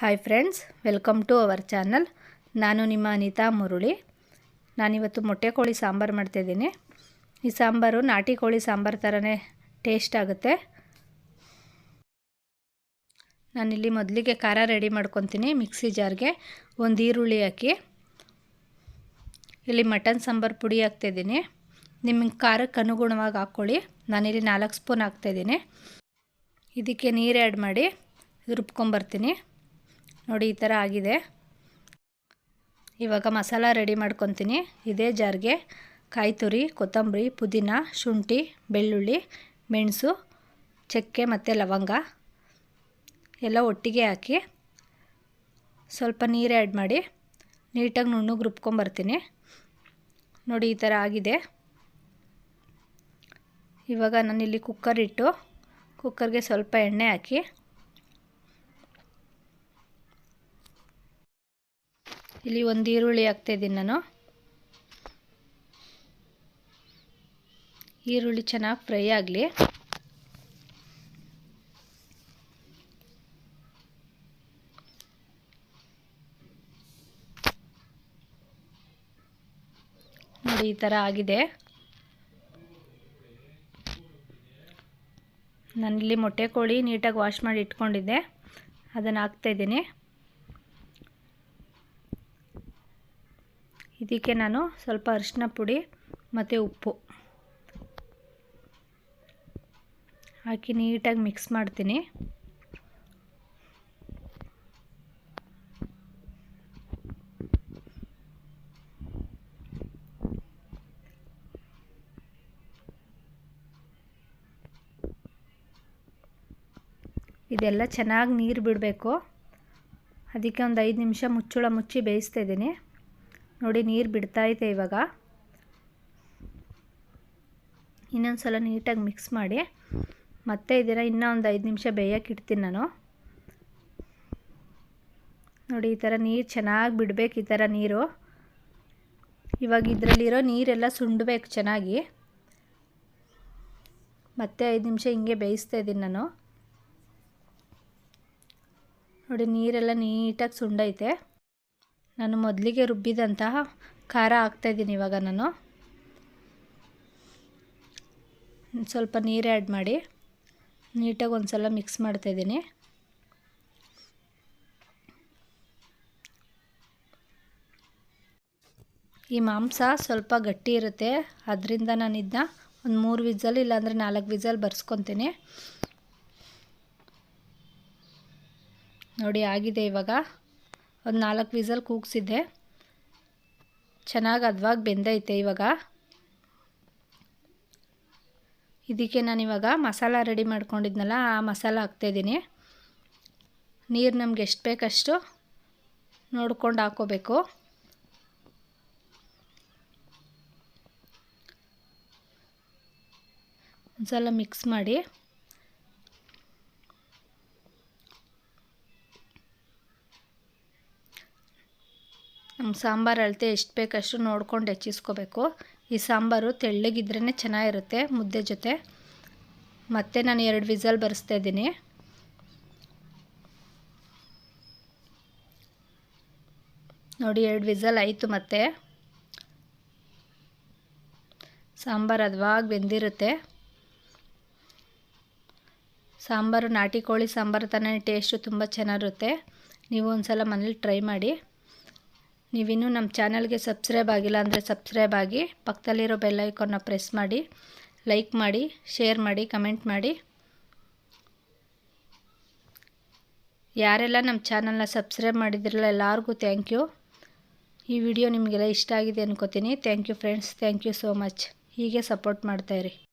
Hi friends welcome to our channel ನಾನು ನಿಮ್ಮ ಅನಿತಾ ಮುರುಳಿ. ನಾನಿವತ್ತು ಮೊಟ್ಟೆ ಕೋಳಿ ಸಾಂಬಾರು ಮಾಡ್ತಾಯಿದ್ದೀನಿ ಈ ಸಾಂಬಾರು ನಾಟಿ ಕೋಳಿ ಸಾಂಬಾರು ಥರನೇ ಟೇಸ್ಟ್ ಆಗುತ್ತೆ. ನಾನಿಲ್ಲಿ ಮೊದಲಿಗೆ ಖಾರ ರೆಡಿ ಮಾಡ್ಕೊತೀನಿ ಮಿಕ್ಸಿ ಜಾರ್ಗೆ ಒಂದು ಈರುಳ್ಳಿ ಹಾಕಿ. ಇಲ್ಲಿ ಮಟನ್ ಸಾಂಬಾರು ಪುಡಿ ಹಾಕ್ತಾಯಿದ್ದೀನಿ ನಿಮ್ಮ ಖಾರಕ್ಕೆ ಅನುಗುಣವಾಗಿ ಹಾಕ್ಕೊಳ್ಳಿ ನಾನಿಲ್ಲಿ ನಾಲ್ಕು ಸ್ಪೂನ್ ಹಾಕ್ತಾಯಿದ್ದೀನಿ ಇದಕ್ಕೆ ನೀರು ಆ್ಯಡ್ ಮಾಡಿ ರುಬ್ಕೊಂಬರ್ತೀನಿ. ನೋಡಿ, ಈ ಥರ ಆಗಿದೆ. ಇವಾಗ ಮಸಾಲ ರೆಡಿ ಮಾಡ್ಕೊತೀನಿ. ಇದೇ ಜಾರ್ಗೆ ಕಾಯಿ ತುರಿ ಕೊತ್ತಂಬರಿ, ಪುದೀನ, ಶುಂಠಿ, ಬೆಳ್ಳುಳ್ಳಿ, ಮೆಣಸು, ಚಕ್ಕೆ ಮತ್ತು ಲವಂಗ ಎಲ್ಲ ಒಟ್ಟಿಗೆ ಹಾಕಿ ಸ್ವಲ್ಪ ನೀರು ಆ್ಯಡ್ ಮಾಡಿ ನೀಟಾಗಿ ನುಣ್ಣಗೆ ರುಬ್ಕೊಂಬರ್ತೀನಿ ನೋಡಿ, ಈ ಥರ ಆಗಿದೆ. ಇವಾಗ ನಾನಿಲ್ಲಿ ಕುಕ್ಕರ್ ಇಟ್ಟು ಕುಕ್ಕರ್ಗೆ ಸ್ವಲ್ಪ ಎಣ್ಣೆ ಹಾಕಿ ಇಲ್ಲಿ ಒಂದು ಈರುಳ್ಳಿ ಹಾಕ್ತಾಯಿದ್ದೀನಿ ನಾನು. ಈರುಳ್ಳಿ ಚೆನ್ನಾಗಿ ಫ್ರೈ ಆಗಲಿ. ನೋಡಿ ಈ ಥರ ಆಗಿದೆ. ನಾನಿಲ್ಲಿ ಮೊಟ್ಟೆ ಕೋಳಿ ನೀಟಾಗಿ ವಾಶ್ ಮಾಡಿ ಇಟ್ಕೊಂಡಿದ್ದೆ. ಅದನ್ನು ಹಾಕ್ತಾಯಿದ್ದೀನಿ. ಇದಕ್ಕೆ ನಾನು ಸ್ವಲ್ಪ ಅರಿಶಿನ ಪುಡಿ ಮತ್ತು ಉಪ್ಪು ಹಾಕಿ ನೀಟಾಗಿ ಮಿಕ್ಸ್ ಮಾಡ್ತೀನಿ. ಇದೆಲ್ಲ ಚೆನ್ನಾಗಿ ನೀರು ಬಿಡಬೇಕು. ಅದಕ್ಕೆ ಒಂದು ಐದು ನಿಮಿಷ ಮುಚ್ಚಳ ಮುಚ್ಚಿ ಬೇಯಿಸ್ತಾ ಇದ್ದೀನಿ. ನೋಡಿ, ನೀರು ಬಿಡ್ತಾಯಿದೆ ಇವಾಗ. ಇನ್ನೊಂದು ಸಲ ನೀಟಾಗಿ ಮಿಕ್ಸ್ ಮಾಡಿ. ಮತ್ತೆ ಇದನ್ನು ಇನ್ನೂ ಒಂದು ಐದು ನಿಮಿಷ ಬೇಯಕ್ಕೆ ಇಡ್ತೀನಿ ನಾನು. ನೋಡಿ, ಈ ಥರ ನೀರು ಚೆನ್ನಾಗಿ ಬಿಡಬೇಕು ಈ ಥರ ನೀರು. ಇವಾಗ ಇದರಲ್ಲಿರೋ ನೀರೆಲ್ಲ ಸುಂಡಬೇಕು ಚೆನ್ನಾಗಿ. ಮತ್ತೆ ಐದು ನಿಮಿಷ ಹಿಂಗೆ ಬೇಯಿಸ್ತಾ ಇದ್ದೀನಿ ನಾನು. ನೋಡಿ, ನೀರೆಲ್ಲ ನೀಟಾಗಿ ಸುಂಡೈತೆ. ನಾನು ಮೊದಲಿಗೆ ರುಬ್ಬಿದಂತಹ ಖಾರ ಹಾಕ್ತಾಯಿದ್ದೀನಿ ಇವಾಗ ನಾನು. ಸ್ವಲ್ಪ ನೀರು ಆ್ಯಡ್ ಮಾಡಿ. ನೀಟಾಗಿ ಒಂದು ಸಲ ಮಿಕ್ಸ್ ಮಾಡ್ತಾಯಿದ್ದೀನಿ. ಈ ಮಾಂಸ ಸ್ವಲ್ಪ ಗಟ್ಟಿ ಇರುತ್ತೆ. ಅದರಿಂದ ನಾನು ಇದನ್ನ ಒಂದು ಮೂರು ವಿಸಲ್ ಇಲ್ಲಾಂದರೆ ನಾಲ್ಕು ವಿಸಲ್ ಬರ್ಸ್ಕೊತೀನಿ. ನೋಡಿ, ಆಗಿದೆ ಇವಾಗ. ಒಂದು ನಾಲ್ಕು ವಿಸಲ್ ಕೂಗಿಸಿದ್ದೆ. ಚೆನ್ನಾಗಿ ಅದ್ವಾಗಿ ಬೆಂದೈತೆ ಇವಾಗ. ಇದಕ್ಕೆ ನಾನು ಇವಾಗ ಮಸಾಲ ರೆಡಿ ಮಾಡ್ಕೊಂಡಿದ್ನಲ್ಲ, ಆ ಮಸಾಲ ಹಾಕ್ತಾಯಿದ್ದೀನಿ. ನೀರು ನಮ್ಗೆ ಎಷ್ಟು ಬೇಕಷ್ಟು ನೋಡ್ಕೊಂಡು ಹಾಕೋಬೇಕು. ಒಂದ್ಸಲ ಮಿಕ್ಸ್ ಮಾಡಿ ಸಾಂಬಾರು ಅಳತೆ ಎಷ್ಟು ಬೇಕಷ್ಟು ನೋಡ್ಕೊಂಡು ಹೆಚ್ಚಿಸ್ಕೋಬೇಕು. ಈ ಸಾಂಬಾರು ತೆಳ್ಳಗಿದ್ರೇ ಚೆನ್ನಾಗಿರುತ್ತೆ ಮುದ್ದೆ ಜೊತೆ. ಮತ್ತೆ ನಾನು ಎರಡು ವಿಸಲ್ ಬರೆಸ್ತಾ ಇದ್ದೀನಿ. ನೋಡಿ, ಎರಡು ವಿಸಲ್ ಆಯಿತು ಮತ್ತೆ. ಸಾಂಬಾರು ಅದವಾಗಿ ಬೆಂದಿರುತ್ತೆ. ಸಾಂಬಾರು ನಾಟಿ ಕೋಳಿ ಸಾಂಬಾರು ತಾನೇ ಟೇಸ್ಟು ತುಂಬ ಚೆನ್ನಾಗಿರುತ್ತೆ. ನೀವು ಒಂದು ಸಲ ಮನೇಲಿ ಟ್ರೈ ಮಾಡಿ. ನೀವಿನ್ನೂ ನಮ್ಮ ಚಾನಲ್ಗೆ ಸಬ್ಸ್ಕ್ರೈಬ್ ಆಗಿಲ್ಲ ಅಂದರೆ ಸಬ್ಸ್ಕ್ರೈಬ್ ಆಗಿ, ಪಕ್ಕದಲ್ಲಿರೋ ಬೆಲ್ಲೈಕನ್ನ ಪ್ರೆಸ್ ಮಾಡಿ ಲೈಕ್ ಮಾಡಿ ಶೇರ್ ಮಾಡಿ ಕಮೆಂಟ್ ಮಾಡಿ. ಯಾರೆಲ್ಲ ನಮ್ಮ ಚಾನಲ್ನ ಸಬ್ಸ್ಕ್ರೈಬ್ ಮಾಡಿದ್ರಲ್ಲ ಎಲ್ಲರಿಗೂ ಥ್ಯಾಂಕ್ ಯು ಈ ವಿಡಿಯೋ ನಿಮಗೆಲ್ಲ ಇಷ್ಟ ಆಗಿದೆ ಅನ್ಕೋತೀನಿ. Thank you friends thank you so much ಹೀಗೆ ಸಪೋರ್ಟ್ ಮಾಡ್ತಾಯಿರಿ